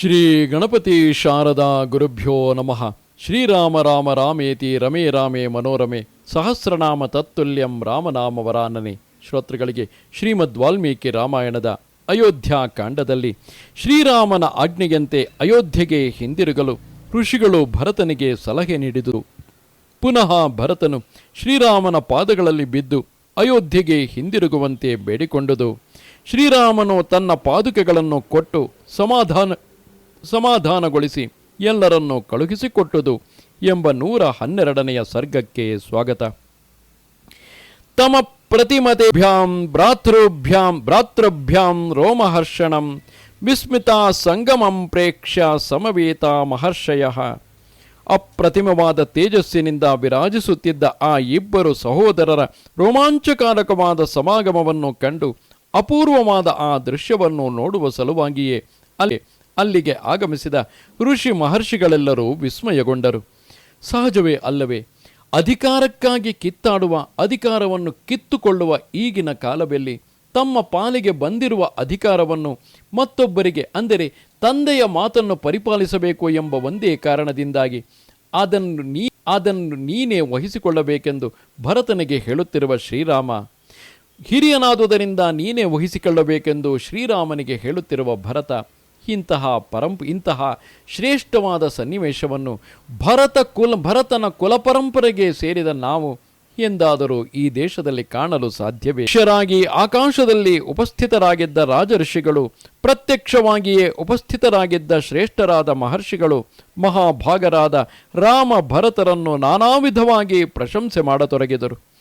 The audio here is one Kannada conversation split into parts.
ಶ್ರೀ ಗಣಪತಿ ಶಾರದಾ ಗುರುಭ್ಯೋ ನಮಃ. ಶ್ರೀರಾಮ ರಾಮ ರಾಮೇತಿ ರಮೇ ರಾಮೇ ಮನೋರಮೆ. ಸಹಸ್ರನಾಮ ತತ್ತುಲ್ಯಂ ರಾಮನಾಮ ವರಾನನೆ. ಶ್ರೋತೃಗಳಿಗೆ ಶ್ರೀಮದ್ ವಾಲ್ಮೀಕಿ ರಾಮಾಯಣದ ಅಯೋಧ್ಯ ಕಾಂಡದಲ್ಲಿ ಶ್ರೀರಾಮನ ಆಜ್ಞೆಯಂತೆ ಅಯೋಧ್ಯೆಗೆ ಹಿಂದಿರುಗಲು ಋಷಿಗಳು ಭರತನಿಗೆ ಸಲಹೆ ನೀಡಿದರು. ಪುನಃ ಭರತನು ಶ್ರೀರಾಮನ ಪಾದಗಳಲ್ಲಿ ಬಿದ್ದು ಅಯೋಧ್ಯೆಗೆ ಹಿಂದಿರುಗುವಂತೆ ಬೇಡಿಕೊಂಡುದು. ಶ್ರೀರಾಮನು ತನ್ನ ಪಾದುಕೆಗಳನ್ನು ಕೊಟ್ಟು ಸಮಾಧಾನ ಸಮಾಧಾನಗೊಳಿಸಿ, ಎಲ್ಲರನ್ನೂ ಕಳುಹಿಸಿಕೊಟ್ಟುದು ಎಂಬ ನೂರ ಹನ್ನೆರಡನೆಯ ಸರ್ಗಕ್ಕೆ ಸ್ವಾಗತ. ತಮ ಪ್ರತಿಮತೆಭ್ಯಾಂ ಭ್ರಾತೃಭ್ಯಾಂ ಭ್ರಾತೃಭ್ಯಾಂ ರೋಮಹರ್ಷಣಂ ವಿಸ್ಮಿತ ಸಂಗಮಂ ಪ್ರೇಕ್ಷ ಸಮವೇತ ಮಹರ್ಷಯ. ಅಪ್ರತಿಮವಾದ ತೇಜಸ್ಸಿನಿಂದ ವಿರಾಜಿಸುತ್ತಿದ್ದ ಆ ಇಬ್ಬರು ಸಹೋದರರ ರೋಮಾಂಚಕಾರಕವಾದ ಸಮಾಗಮವನ್ನು ಕಂಡು ಅಪೂರ್ವವಾದ ಆ ದೃಶ್ಯವನ್ನು ನೋಡುವ ಸಲುವಾಗಿಯೇ ಅಲ್ಲಿ ಅಲ್ಲಿಗೆ ಆಗಮಿಸಿದ ಋಷಿ ಮಹರ್ಷಿಗಳೆಲ್ಲರೂ ವಿಸ್ಮಯಗೊಂಡರು. ಸಹಜವೇ ಅಲ್ಲವೇ, ಅಧಿಕಾರಕ್ಕಾಗಿ ಕಿತ್ತಾಡುವ, ಅಧಿಕಾರವನ್ನು ಕಿತ್ತುಕೊಳ್ಳುವ ಈಗಿನ ಕಾಲದಲ್ಲಿ ತಮ್ಮ ಪಾಲಿಗೆ ಬಂದಿರುವ ಅಧಿಕಾರವನ್ನು ಮತ್ತೊಬ್ಬರಿಗೆ, ಅಂದರೆ ತಂದೆಯ ಮಾತನ್ನು ಪರಿಪಾಲಿಸಬೇಕು ಎಂಬ ಒಂದೇ ಕಾರಣದಿಂದಾಗಿ ಅದನ್ನು ನೀ, ಅದನ್ನು ನೀನೇ ವಹಿಸಿಕೊಳ್ಳಬೇಕೆಂದು ಭರತನಿಗೆ ಹೇಳುತ್ತಿರುವ ಶ್ರೀರಾಮ, ಹಿರಿಯನಾದುದರಿಂದ ನೀನೇ ವಹಿಸಿಕೊಳ್ಳಬೇಕೆಂದು ಶ್ರೀರಾಮನಿಗೆ ಹೇಳುತ್ತಿರುವ ಭರತ ಇಂತಹ ಪರಂ ಇಂತಹ ಶ್ರೇಷ್ಠವಾದ ಸನ್ನಿವೇಶವನ್ನು ಭರತ ಕುಲ, ಭರತನ ಕುಲಪರಂಪರೆಗೆ ಸೇರಿದ ನಾವು ಎಂದಾದರೂ ಈ ದೇಶದಲ್ಲಿ ಕಾಣಲು ಸಾಧ್ಯವೇ? ಶರಾಗಿ ಆಕಾಶದಲ್ಲಿ ಉಪಸ್ಥಿತರಾಗಿದ್ದ ರಾಜಋಷಿಗಳು, ಪ್ರತ್ಯಕ್ಷವಾಗಿಯೇ ಉಪಸ್ಥಿತರಾಗಿದ್ದ ಶ್ರೇಷ್ಠರಾದ ಮಹರ್ಷಿಗಳು, ಮಹಾಭಾಗರಾದ ರಾಮ ಭರತರನ್ನು ನಾನಾ ವಿಧವಾಗಿ ಪ್ರಶಂಸೆ ಮಾಡತೊಡಗಿದರು.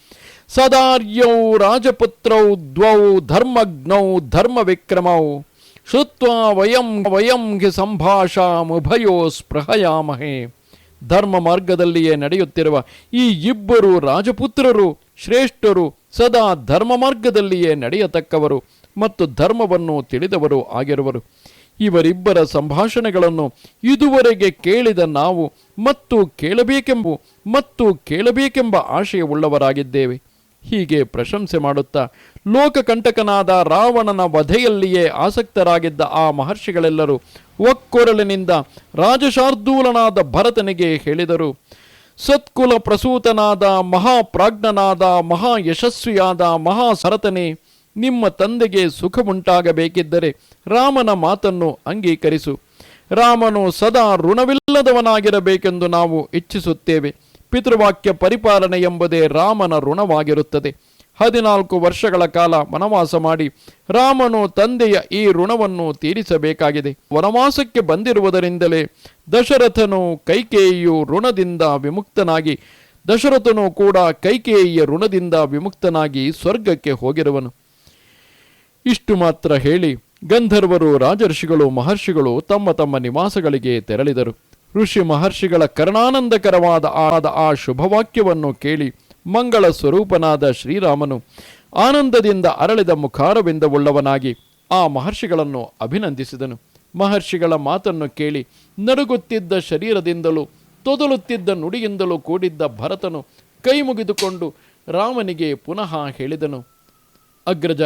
ಸದಾರ್ಯೌ ರಾಜಪುತ್ರೌ ದ್ವೌ ಧರ್ಮಜ್ಞೌ ಧರ್ಮ ವಿಕ್ರಮೌ ಶ್ರುತ್ವಾ ವಯಂ ವಯಂ ಹಿ ಸಂಭಾಷಾಮುಭಯೋ ಸ್ಪೃಹಯಾಮಹೇ. ಧರ್ಮ ಮಾರ್ಗದಲ್ಲಿಯೇ ನಡೆಯುತ್ತಿರುವ ಈ ಇಬ್ಬರು ರಾಜಪುತ್ರರು, ಶ್ರೇಷ್ಠರು ಸದಾ ಧರ್ಮ ಮಾರ್ಗದಲ್ಲಿಯೇ ನಡೆಯತಕ್ಕವರು ಮತ್ತು ಧರ್ಮವನ್ನು ತಿಳಿದವರು ಆಗಿರುವರು. ಇವರಿಬ್ಬರ ಸಂಭಾಷಣೆಗಳನ್ನು ಇದುವರೆಗೆ ಕೇಳಿದ ನಾವು ಮತ್ತು ಕೇಳಬೇಕೆಂಬ ಮತ್ತು ಕೇಳಬೇಕೆಂಬ ಆಶಯವುಳ್ಳವರಾಗಿದ್ದೇವೆ ಹೀಗೆ ಪ್ರಶಂಸೆ ಮಾಡುತ್ತಾ ಲೋಕಕಂಟಕನಾದ ರಾವಣನ ವಧೆಯಲ್ಲಿಯೇ ಆಸಕ್ತರಾಗಿದ್ದ ಆ ಮಹರ್ಷಿಗಳೆಲ್ಲರೂ ಒಕ್ಕೊರಳಿನಿಂದ ರಾಜಶಾರ್ದೂಲನಾದ ಭರತನಿಗೆ ಹೇಳಿದರು, ಸತ್ಕುಲ ಪ್ರಸೂತನಾದ, ಮಹಾಪ್ರಾಜ್ಞನಾದ ಮಹಾ ಯಶಸ್ವಿಯಾದ ಮಹಾಸರತನೇ, ನಿಮ್ಮ ತಂದೆಗೆ ಸುಖವುಂಟಾಗಬೇಕಿದ್ದರೆ ರಾಮನ ಮಾತನ್ನು ಅಂಗೀಕರಿಸು. ರಾಮನು ಸದಾ ಋಣವಿಲ್ಲದವನಾಗಿರಬೇಕೆಂದು ನಾವು ಇಚ್ಛಿಸುತ್ತೇವೆ. ಪಿತೃವಾಕ್ಯ ಪರಿಪಾಲನೆ ಎಂಬುದೇ ರಾಮನ ಋಣವಾಗಿರುತ್ತದೆ. ಹದಿನಾಲ್ಕು ವರ್ಷಗಳ ಕಾಲ ವನವಾಸ ಮಾಡಿ ರಾಮನು ತಂದೆಯ ಈ ಋಣವನ್ನು ತೀರಿಸಬೇಕಾಗಿದೆ. ವನವಾಸಕ್ಕೆ ಬಂದಿರುವುದರಿಂದಲೇ ದಶರಥನು ಕೈಕೇಯಿಯು ಋಣದಿಂದ ವಿಮುಕ್ತನಾಗಿ, ದಶರಥನು ಕೂಡ ಕೈಕೇಯಿಯ ಋಣದಿಂದ ವಿಮುಕ್ತನಾಗಿ ಸ್ವರ್ಗಕ್ಕೆ ಹೋಗಿರುವನು. ಇಷ್ಟು ಮಾತ್ರ ಹೇಳಿ ಗಂಧರ್ವರು, ರಾಜರ್ಷಿಗಳು, ಮಹರ್ಷಿಗಳು ತಮ್ಮ ತಮ್ಮ ನಿವಾಸಗಳಿಗೆ ತೆರಳಿದರು. ಋಷಿ ಮಹರ್ಷಿಗಳ ಕರ್ಣಾನಂದಕರವಾದ ಆದ ಆ ಶುಭವಾಕ್ಯವನ್ನು ಕೇಳಿ ಮಂಗಳ ಸ್ವರೂಪನಾದ ಶ್ರೀರಾಮನು ಆನಂದದಿಂದ ಅರಳಿದ ಮುಖಾರವಿಂದವುಳ್ಳವನಾಗಿ ಆ ಮಹರ್ಷಿಗಳನ್ನು ಅಭಿನಂದಿಸಿದನು. ಮಹರ್ಷಿಗಳ ಮಾತನ್ನು ಕೇಳಿ ನಡುಗುತ್ತಿದ್ದ ಶರೀರದಿಂದಲೂ ತೊದಲುತ್ತಿದ್ದ ನುಡಿಯಿಂದಲೂ ಕೂಡಿದ್ದ ಭರತನು ಕೈ ಮುಗಿದುಕೊಂಡು ರಾಮನಿಗೆ ಪುನಃ ಹೇಳಿದನು, ಅಗ್ರಜ,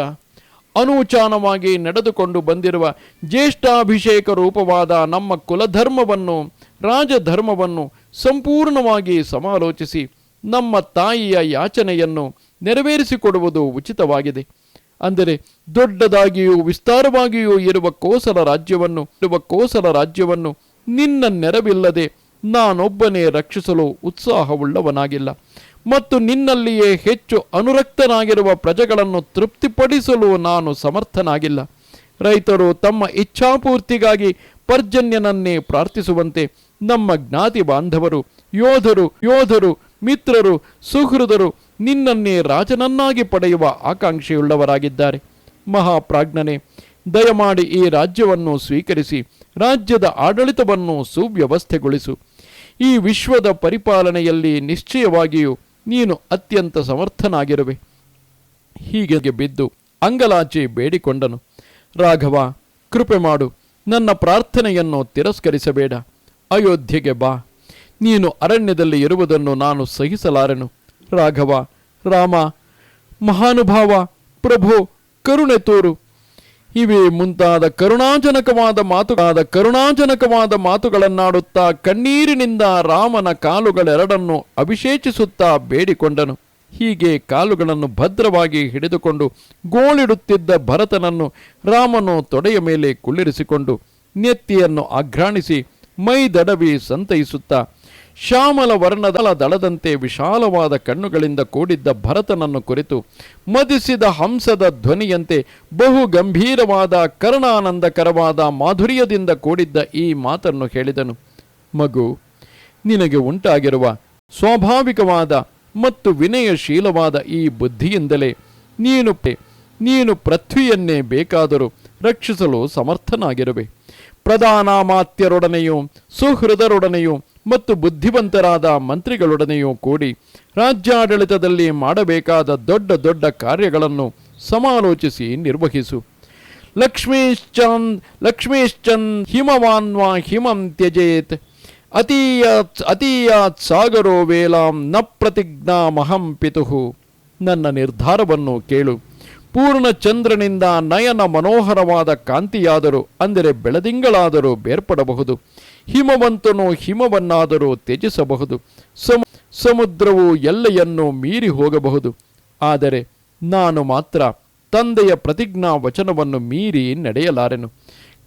ಅನೂಚಾನವಾಗಿ ನಡೆದುಕೊಂಡು ಬಂದಿರುವ ಜ್ಯೇಷ್ಠಾಭಿಷೇಕ ರೂಪವಾದ ನಮ್ಮ ಕುಲಧರ್ಮವನ್ನು, ರಾಜಧರ್ಮವನ್ನು ಸಂಪೂರ್ಣವಾಗಿ ಸಮಾಲೋಚಿಸಿ. ನಮ್ಮ ತಾಯಿಯ ಯಾಚನೆಯನ್ನು ನೆರವೇರಿಸಿಕೊಡುವುದು ಉಚಿತವಾಗಿದೆ. ಅಂದರೆ ದೊಡ್ಡದಾಗಿಯೂ ವಿಸ್ತಾರವಾಗಿಯೂ ಇರುವ ಕೋಸಲ ರಾಜ್ಯವನ್ನು, ಇರುವ ಕೋಸಲ ರಾಜ್ಯವನ್ನು ನಿನ್ನ ನೆರವಿಲ್ಲದೆ ನಾನೊಬ್ಬನೇ ರಕ್ಷಿಸಲು ಉತ್ಸಾಹವುಳ್ಳವನಾಗಿಲ್ಲ. ಮತ್ತು ನಿನ್ನಲ್ಲಿಯೇ ಹೆಚ್ಚು ಅನುರಕ್ತನಾಗಿರುವ ಪ್ರಜೆಗಳನ್ನು ತೃಪ್ತಿಪಡಿಸಲು ನಾನು ಸಮರ್ಥನಾಗಿಲ್ಲ. ರೈತರು ತಮ್ಮ ಇಚ್ಛಾಪೂರ್ತಿಗಾಗಿ ಪರ್ಜನ್ಯನನ್ನೇ ಪ್ರಾರ್ಥಿಸುವಂತೆ ನಮ್ಮ ಜ್ಞಾತಿ ಬಾಂಧವರು ಯೋಧರು ಯೋಧರು ಮಿತ್ರರು, ಸುಹೃದರು, ನಿನ್ನನ್ನೇ ರಾಜನನ್ನಾಗಿ ಪಡೆಯುವ ಆಕಾಂಕ್ಷೆಯುಳ್ಳವರಾಗಿದ್ದಾರೆ. ಮಹಾಪ್ರಾಜ್ಞನೆ, ದಯಮಾಡಿ ಈ ರಾಜ್ಯವನ್ನು ಸ್ವೀಕರಿಸಿ, ರಾಜ್ಯದ ಆಡಳಿತವನ್ನು ಸುವ್ಯವಸ್ಥೆಗೊಳಿಸು. ಈ ವಿಶ್ವದ ಪರಿಪಾಲನೆಯಲ್ಲಿ ನಿಶ್ಚಯವಾಗಿಯೂ ನೀನು ಅತ್ಯಂತ ಸಮರ್ಥನಾಗಿರುವೆ. ಹೀಗೆ ಬಿದ್ದು ಅಂಗಲಾಚಿ ಬೇಡಿಕೊಂಡನು. ರಾಘವ, ಕೃಪೆ ಮಾಡು, ನನ್ನ ಪ್ರಾರ್ಥನೆಯನ್ನು ತಿರಸ್ಕರಿಸಬೇಡ. ಅಯೋಧ್ಯೆಗೆ ಬಾ. ನೀನು ಅರಣ್ಯದಲ್ಲಿ ಇರುವುದನ್ನು ನಾನು ಸಹಿಸಲಾರೆನು. ರಾಘವ, ರಾಮ, ಮಹಾನುಭಾವ, ಪ್ರಭು, ಕರುಣೆ ತೋರು. ಇವೇ ಮುಂತಾದ ಕರುಣಾಜನಕವಾದ ಮಾತುಗಳಾದ ಕರುಣಾಜನಕವಾದ ಮಾತುಗಳನ್ನಾಡುತ್ತಾ ಕಣ್ಣೀರಿನಿಂದ ರಾಮನ ಕಾಲುಗಳೆರಡನ್ನು ಅಭಿಷೇಚಿಸುತ್ತಾ ಬೇಡಿಕೊಂಡನು. ಹೀಗೆ ಕಾಲುಗಳನ್ನು ಭದ್ರವಾಗಿ ಹಿಡಿದುಕೊಂಡು ಗೋಳಿಡುತ್ತಿದ್ದ ಭರತನನ್ನು ರಾಮನು ತೊಡೆಯ ಮೇಲೆ ಕುಳ್ಳಿರಿಸಿಕೊಂಡು ನೆತ್ತಿಯನ್ನು ಆಘ್ರಾಣಿಸಿ ಮೈದಡವಿ ಸಂತೈಸುತ್ತಾ ಶ್ಯಾಮಲ ವರ್ಣದ ದಳದಂತೆ ವಿಶಾಲವಾದ ಕಣ್ಣುಗಳಿಂದ ಕೂಡಿದ್ದ ಭರತನನ್ನು ಕುರಿತು ಮದಿಸಿದ ಹಂಸದ ಧ್ವನಿಯಂತೆ ಬಹು ಗಂಭೀರವಾದ ಕರ್ಣಾನಂದಕರವಾದ ಮಾಧುರ್ಯದಿಂದ ಕೂಡಿದ್ದ ಈ ಮಾತನ್ನು ಹೇಳಿದನು. ಮಗು, ನಿನಗೆ ಉಂಟಾಗಿರುವ ಸ್ವಾಭಾವಿಕವಾದ ಮತ್ತು ವಿನಯಶೀಲವಾದ ಈ ಬುದ್ಧಿಯಿಂದಲೇ ನೀನು ನೀನು ಪೃಥ್ವಿಯನ್ನೇ ಬೇಕಾದರೂ ರಕ್ಷಿಸಲು ಸಮರ್ಥನಾಗಿರುವೆ. ಪ್ರಧಾನಾಮಾತ್ಯರೊಡನೆಯೂ ಸುಹೃದರೊಡನೆಯೂ ಮತ್ತು ಬುದ್ಧಿವಂತರಾದ ಮಂತ್ರಿಗಳೊಡನೆಯೂ ಕೂಡಿ ರಾಜ್ಯಾಡಳಿತದಲ್ಲಿ ಮಾಡಬೇಕಾದ ದೊಡ್ಡ ದೊಡ್ಡ ಕಾರ್ಯಗಳನ್ನು ಸಮಾಲೋಚಿಸಿ ನಿರ್ವಹಿಸು. ಲಕ್ಷ್ಮೀಶ್ಚಂದ್ ಲಕ್ಷ್ಮೀಶ್ಚಂದ್ ಹಿಮವಾನ್ವಾ ಹಿಮಂ ತ್ಯಜೇತ್. ಅತೀಯಾತ್ ಅತೀಯಾತ್ ಸಾಗರೋ ವೇಲಾಂ ನ ಪ್ರತಿಜ್ಞಾಮಹಂ ಪಿತುಹು. ನನ್ನ ನಿರ್ಧಾರವನ್ನು ಕೇಳು. ಪೂರ್ಣ ಚಂದ್ರನಿಂದ ನಯನ ಮನೋಹರವಾದ ಕಾಂತಿಯಾದರೂ, ಅಂದರೆ ಬೆಳದಿಂಗಳಾದರೂ ಬೇರ್ಪಡಬಹುದು. ಹಿಮವಂತನು ಹಿಮವನ್ನಾದರೂ ತ್ಯಜಿಸಬಹುದು. ಸಮ, ಸಮುದ್ರವು ಎಲ್ಲೆಯನ್ನು ಮೀರಿ ಹೋಗಬಹುದು. ಆದರೆ ನಾನು ಮಾತ್ರ ತಂದೆಯ ಪ್ರತಿಜ್ಞಾ ವಚನವನ್ನು ಮೀರಿ ನಡೆಯಲಾರೆನು.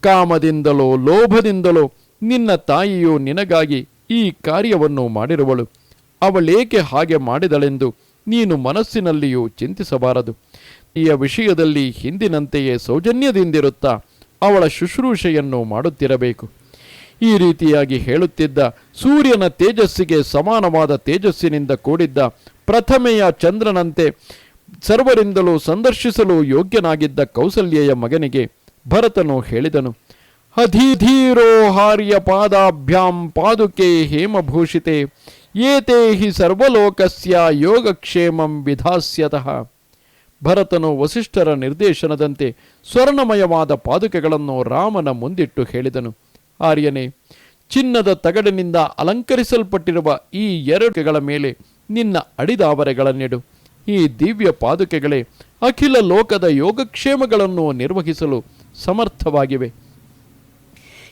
ಕಾಮದಿಂದಲೋ ಲೋಭದಿಂದಲೋ ನಿನ್ನ ತಾಯಿಯು ನಿನಗಾಗಿ ಈ ಕಾರ್ಯವನ್ನು ಮಾಡಿರುವಳು. ಅವಳೇಕೆ ಹಾಗೆ ಮಾಡಿದಳೆಂದು ನೀನು ಮನಸ್ಸಿನಲ್ಲಿಯೂ ಚಿಂತಿಸಬಾರದು. ಈ ವಿಷಯದಲ್ಲಿ ಹಿಂದಿನಂತೆಯೇ ಸೌಜನ್ಯದಿಂದಿರುತ್ತಾ ಅವಳ ಶುಶ್ರೂಷೆಯನ್ನು ಮಾಡುತ್ತಿರಬೇಕು. ಈ ರೀತಿಯಾಗಿ ಹೇಳುತ್ತಿದ್ದ ಸೂರ್ಯನ ತೇಜಸ್ಸಿಗೆ ಸಮಾನವಾದ ತೇಜಸ್ಸಿನಿಂದ ಕೂಡಿದ್ದ ಪ್ರಥಮೆಯ ಚಂದ್ರನಂತೆ ಸರ್ವರಿಂದಲೂ ಸಂದರ್ಶಿಸಲು ಯೋಗ್ಯನಾಗಿದ್ದ ಕೌಸಲ್ಯೆಯ ಮಗನಿಗೆ ಭರತನು ಹೇಳಿದನು ಅಧಿಧೀರೋಹಾರ್ಯ ಪಾದಾಭ್ಯಾಂ ಪಾದುಕೆ ಹೇಮಭೂಷಿತೆ, ಏತೇ ಹಿ ಸರ್ವಲೋಕಸ್ಯ ಯೋಗಕ್ಷೇಮಂ ವಿಧಾಸ್ಯತಃ. ಭರತನು ವಸಿಷ್ಠರ ನಿರ್ದೇಶನದಂತೆ ಸ್ವರ್ಣಮಯವಾದ ಪಾದುಕೆಗಳನ್ನು ರಾಮನ ಮುಂದಿಟ್ಟು ಹೇಳಿದನು. ಆರ್ಯನೇ, ಚಿನ್ನದ ತಗಡಿನಿಂದ ಅಲಂಕರಿಸಲ್ಪಟ್ಟಿರುವ ಈ ಎರಡುಗಳ ಮೇಲೆ ನಿನ್ನ ಅಡಿದಾವರೆಗಳನ್ನಿಡು. ಈ ದಿವ್ಯ ಪಾದುಕೆಗಳೇ ಅಖಿಲ ಲೋಕದ ಯೋಗಕ್ಷೇಮಗಳನ್ನು ನಿರ್ವಹಿಸಲು ಸಮರ್ಥವಾಗಿವೆ.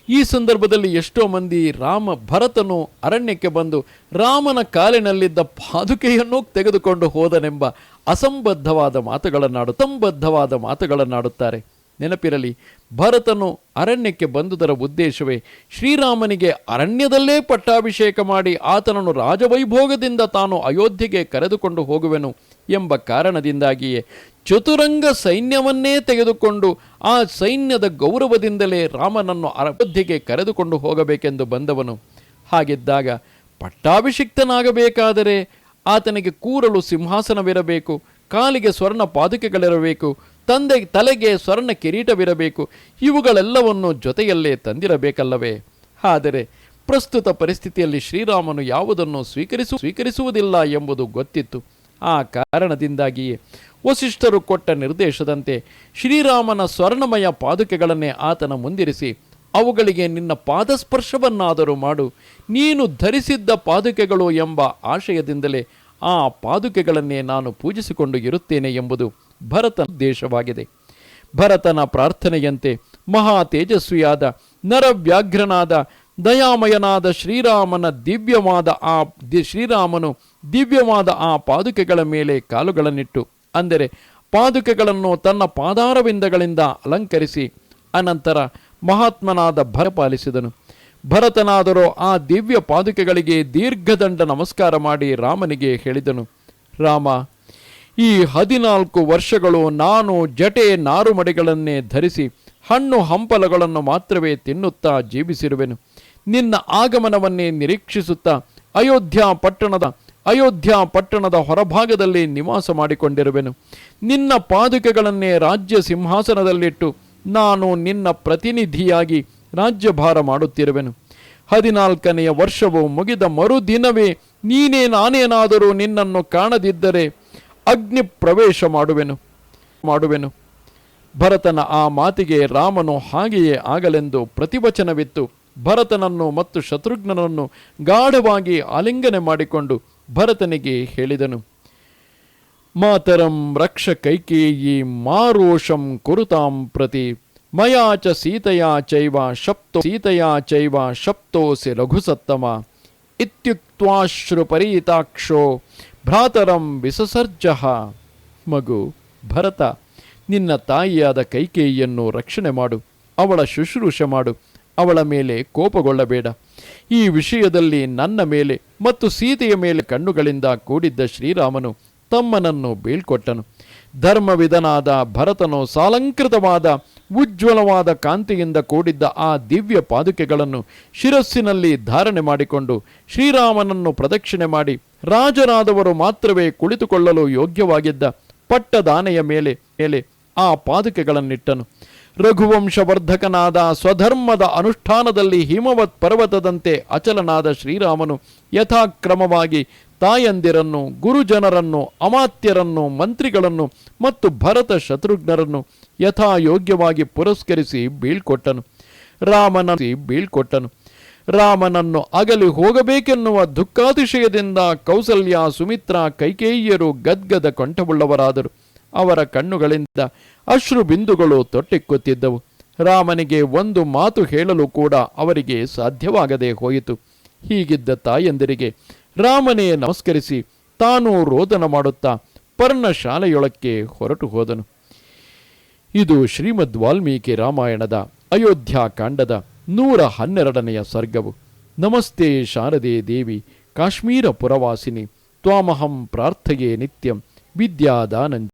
ಈ ಸಂದರ್ಭದಲ್ಲಿ ಎಷ್ಟೋ ಮಂದಿ ರಾಮ ಭರತನು ಅರಣ್ಯಕ್ಕೆ ಬಂದು ರಾಮನ ಕಾಲಿನಲ್ಲಿದ್ದ ಪಾದುಕೆಯನ್ನು ತೆಗೆದುಕೊಂಡು ಹೋದನೆಂಬ ಅಸಂಬದ್ಧವಾದ ಮಾತುಗಳನ್ನಾಡು ಸಂಬದ್ಧವಾದ ಮಾತುಗಳನ್ನಾಡುತ್ತಾರೆ. ನೆನಪಿರಲಿ, ಭರತನು ಅರಣ್ಯಕ್ಕೆ ಬಂದುದರ ಉದ್ದೇಶವೇ ಶ್ರೀರಾಮನಿಗೆ ಅರಣ್ಯದಲ್ಲೇ ಪಟ್ಟಾಭಿಷೇಕ ಮಾಡಿ ಆತನನ್ನು ರಾಜವೈಭೋಗದಿಂದ ತಾನು ಅಯೋಧ್ಯೆಗೆ ಕರೆದುಕೊಂಡು ಹೋಗುವೆನು ಎಂಬ ಕಾರಣದಿಂದಾಗಿಯೇ ಚತುರಂಗ ಸೈನ್ಯವನ್ನೇ ತೆಗೆದುಕೊಂಡು ಆ ಸೈನ್ಯದ ಗೌರವದಿಂದಲೇ ರಾಮನನ್ನು ಅಯೋಧ್ಯೆಗೆ ಕರೆದುಕೊಂಡು ಹೋಗಬೇಕೆಂದು ಬಂದವನು. ಹಾಗಿದ್ದಾಗ ಪಟ್ಟಾಭಿಷಿಕ್ತನಾಗಬೇಕಾದರೆ ಆತನಿಗೆ ಕೂರಲು ಸಿಂಹಾಸನವಿರಬೇಕು, ಕಾಲಿಗೆ ಸ್ವರ್ಣ ಪಾದುಕೆಗಳಿರಬೇಕು ತಂದೆ ತಲೆಗೆ ಸ್ವರ್ಣ ಕಿರೀಟವಿರಬೇಕು, ಇವುಗಳೆಲ್ಲವನ್ನು ಜೊತೆಯಲ್ಲೇ ತಂದಿರಬೇಕಲ್ಲವೇ? ಆದರೆ ಪ್ರಸ್ತುತ ಪರಿಸ್ಥಿತಿಯಲ್ಲಿ ಶ್ರೀರಾಮನು ಯಾವುದನ್ನು ಸ್ವೀಕರಿಸು, ಸ್ವೀಕರಿಸುವುದಿಲ್ಲ ಎಂಬುದು ಗೊತ್ತಿತ್ತು. ಆ ಕಾರಣದಿಂದಾಗಿಯೇ ವಸಿಷ್ಠರು ಕೊಟ್ಟ ನಿರ್ದೇಶದಂತೆ ಶ್ರೀರಾಮನ ಸ್ವರ್ಣಮಯ ಪಾದುಕೆಗಳನ್ನೇ ಆತನ ಮುಂದಿರಿಸಿ, ಅವುಗಳಿಗೆ ನಿನ್ನ ಪಾದಸ್ಪರ್ಶವನ್ನಾದರೂ ಮಾಡು, ನೀನು ಧರಿಸಿದ್ದ ಪಾದುಕೆಗಳು ಎಂಬ ಆಶಯದಿಂದಲೇ ಆ ಪಾದುಕೆಗಳನ್ನೇ ನಾನು ಪೂಜಿಸಿಕೊಂಡು ಇರುತ್ತೇನೆ ಎಂಬುದು ಭರತನ ದೇಶವಾಗಿದೆ. ಭರತನ ಪ್ರಾರ್ಥನೆಯಂತೆ ಮಹಾ ತೇಜಸ್ವಿಯಾದ, ನರವ್ಯಾಘ್ರನಾದ, ದಯಾಮಯನಾದ ಶ್ರೀರಾಮನ ದಿವ್ಯವಾದ ಆ ಶ್ರೀರಾಮನು ದಿವ್ಯವಾದ ಆ ಪಾದುಕೆಗಳ ಮೇಲೆ ಕಾಲುಗಳನ್ನಿಟ್ಟು, ಅಂದರೆ ಪಾದುಕೆಗಳನ್ನು ತನ್ನ ಪಾದಾರವಿಂದಗಳಿಂದ ಅಲಂಕರಿಸಿ, ಅನಂತರ ಮಹಾತ್ಮನಾದ ಭರಪಾಲಿಸಿದನು ಭರತನಾದರೂ ಆ ದಿವ್ಯ ಪಾದುಕೆಗಳಿಗೆ ದೀರ್ಘದಂಡ ನಮಸ್ಕಾರ ಮಾಡಿ ರಾಮನಿಗೆ ಹೇಳಿದನು. ರಾಮ ಈ ಹದಿನಾಲ್ಕು ವರ್ಷಗಳು ನಾನು ಜಟೆ ನಾರುಮಡಿಗಳನ್ನೇ ಧರಿಸಿ ಹಣ್ಣು ಹಂಪಲಗಳನ್ನು ಮಾತ್ರವೇ ತಿನ್ನುತ್ತಾ ಜೀವಿಸಿರುವೆನು. ನಿನ್ನ ಆಗಮನವನ್ನೇ ನಿರೀಕ್ಷಿಸುತ್ತಾ ಅಯೋಧ್ಯ ಪಟ್ಟಣದ ಅಯೋಧ್ಯ ಪಟ್ಟಣದ ಹೊರಭಾಗದಲ್ಲಿ ನಿವಾಸ ಮಾಡಿಕೊಂಡಿರುವೆನು. ನಿನ್ನ ಪಾದುಕೆಗಳನ್ನೇ ರಾಜ್ಯ ಸಿಂಹಾಸನದಲ್ಲಿಟ್ಟು ನಾನು ನಿನ್ನ ಪ್ರತಿನಿಧಿಯಾಗಿ ರಾಜ್ಯಭಾರ ಮಾಡುತ್ತಿರುವೆನು. ಹದಿನಾಲ್ಕನೆಯ ವರ್ಷವು ಮುಗಿದ ಮರುದಿನವೇ ನೀನೇ ನಾನೇನಾದರೂ ನಿನ್ನನ್ನು ಕಾಣದಿದ್ದರೆ ಅಗ್ನಿ ಪ್ರವೇಶ ಮಾಡುವೆನು ಮಾಡುವೆನು. ಭರತನ ಆ ಮಾತಿಗೆ ರಾಮನು ಹಾಗೆಯೇ ಆಗಲೆಂದು ಪ್ರತಿವಚನವಿತ್ತು. ಭರತನನ್ನು ಮತ್ತು ಶತ್ರುಘ್ನನನ್ನು ಗಾಢವಾಗಿ ಆಲಿಂಗನೆ ಮಾಡಿಕೊಂಡು ಭರತನಿಗೆ ಹೇಳಿದನು, ಮಾತರಂ ರಕ್ಷ ಕೈಕೇಯಿ ಮಾರೋಷಂ ಕುರುತಾಂ ಪ್ರತಿ. ಮಯಾಚ ಸೀತೆಯ ಚೈವ ಶಪ್ತೋ, ಸೀತೆಯಾ ಚೈವ ಶಪ್ತೋಸಿ ರಘುಸತ್ತಮ. ಇತ್ಯುಕ್ತ್ವಾಶ್ರುಪರೀತಾಕ್ಷೋ ಭ್ರಾತರಂ ವಿಸಸರ್ಜಃ. ಮಗು, ಭರತ, ನಿನ್ನ ತಾಯಿಯಾದ ಕೈಕೇಯಿಯನ್ನು ರಕ್ಷಣೆ ಮಾಡು, ಅವಳ ಶುಶ್ರೂಷೆ ಮಾಡು, ಅವಳ ಮೇಲೆ ಕೋಪಗೊಳ್ಳಬೇಡ. ಈ ವಿಷಯದಲ್ಲಿ ನನ್ನ ಮೇಲೆ ಮತ್ತು ಸೀತೆಯ ಮೇಲೆ ಕಣ್ಣುಗಳಿಂದ ಕೂಡಿದ್ದ ಶ್ರೀರಾಮನು ತಮ್ಮನನ್ನು ಬೀಳ್ಕೊಟ್ಟನು. ಧರ್ಮವಿಧನಾದ ಭರತನು ಸಾಲಂಕೃತವಾದ, ಉಜ್ವಲವಾದ ಕಾಂತಿಯಿಂದ ಕೂಡಿದ್ದ ಆ ದಿವ್ಯ ಪಾದುಕೆಗಳನ್ನು ಶಿರಸ್ಸಿನಲ್ಲಿ ಧಾರಣೆ ಮಾಡಿಕೊಂಡು ಶ್ರೀರಾಮನನ್ನು ಪ್ರದಕ್ಷಿಣೆ ಮಾಡಿ ರಾಜರಾದವರು ಮಾತ್ರವೇ ಕುಳಿತುಕೊಳ್ಳಲು ಯೋಗ್ಯವಾಗಿದ್ದ ಪಟ್ಟದಾನೆಯ ಮೇಲೆ ಮೇಲೆ ಆ ಪಾದುಕೆಗಳನ್ನಿಟ್ಟನು. ರಘುವಂಶವರ್ಧಕನಾದ ಸ್ವಧರ್ಮದ ಅನುಷ್ಠಾನದಲ್ಲಿ ಹಿಮವತ್ ಪರ್ವತದಂತೆ ಅಚಲನಾದ ಶ್ರೀರಾಮನು ಯಥಾಕ್ರಮವಾಗಿ ತಾಯಂದಿರನ್ನು, ಗುರುಜನರನ್ನು, ಅಮಾತ್ಯರನ್ನು, ಮಂತ್ರಿಗಳನ್ನು ಮತ್ತು ಭರತ ಶತ್ರುಘ್ನರನ್ನು ಯಥಾಯೋಗ್ಯವಾಗಿ ಪುರಸ್ಕರಿಸಿ ಬೀಳ್ಕೊಟ್ಟನು. ರಾಮನ ಬೀಳ್ಕೊಟ್ಟನು. ರಾಮನನ್ನು ಅಗಲಿ ಹೋಗಬೇಕೆನ್ನುವ ದುಃಖಾತಿಶಯದಿಂದ ಕೌಸಲ್ಯ ಸುಮಿತ್ರ ಕೈಕೇಯಿಯರು ಗದ್ಗದ ಕಂಠವುಳ್ಳವರಾದರು. ಅವರ ಕಣ್ಣುಗಳಿಂದ ಅಶ್ರು ಬಿಂದುಗಳು ತೊಟ್ಟಿಕ್ಕುತ್ತಿದ್ದವು. ರಾಮನಿಗೆ ಒಂದು ಮಾತು ಹೇಳಲು ಕೂಡ ಅವರಿಗೆ ಸಾಧ್ಯವಾಗದೆ ಹೋಯಿತು. ಹೀಗಿದ್ದ ತಾಯಂದಿರಿಗೆ ರಾಮನೇ ನಮಸ್ಕರಿಸಿ ತಾನು ರೋದನ ಮಾಡುತ್ತಾ ಪರ್ಣಶಾಲೆಯೊಳಕ್ಕೆ ಹೊರಟು ಹೋದನು. ಇದು ಶ್ರೀಮದ್ ವಾಲ್ಮೀಕಿ ರಾಮಾಯಣದ ಅಯೋಧ್ಯ ಕಾಂಡದ ನೂರ ಹನ್ನೆರಡನೆಯ ಸರ್ಗವು. ನಮಸ್ತೆ ಶಾರದೆ ದೇವಿ ಕಾಶ್ಮೀರ ಪುರವಾಸಿನಿ ತ್ವಾಮಹಂ ಪ್ರಾರ್ಥೆಯೇ ನಿತ್ಯಂ ವಿದ್ಯಾದಾನಂಚ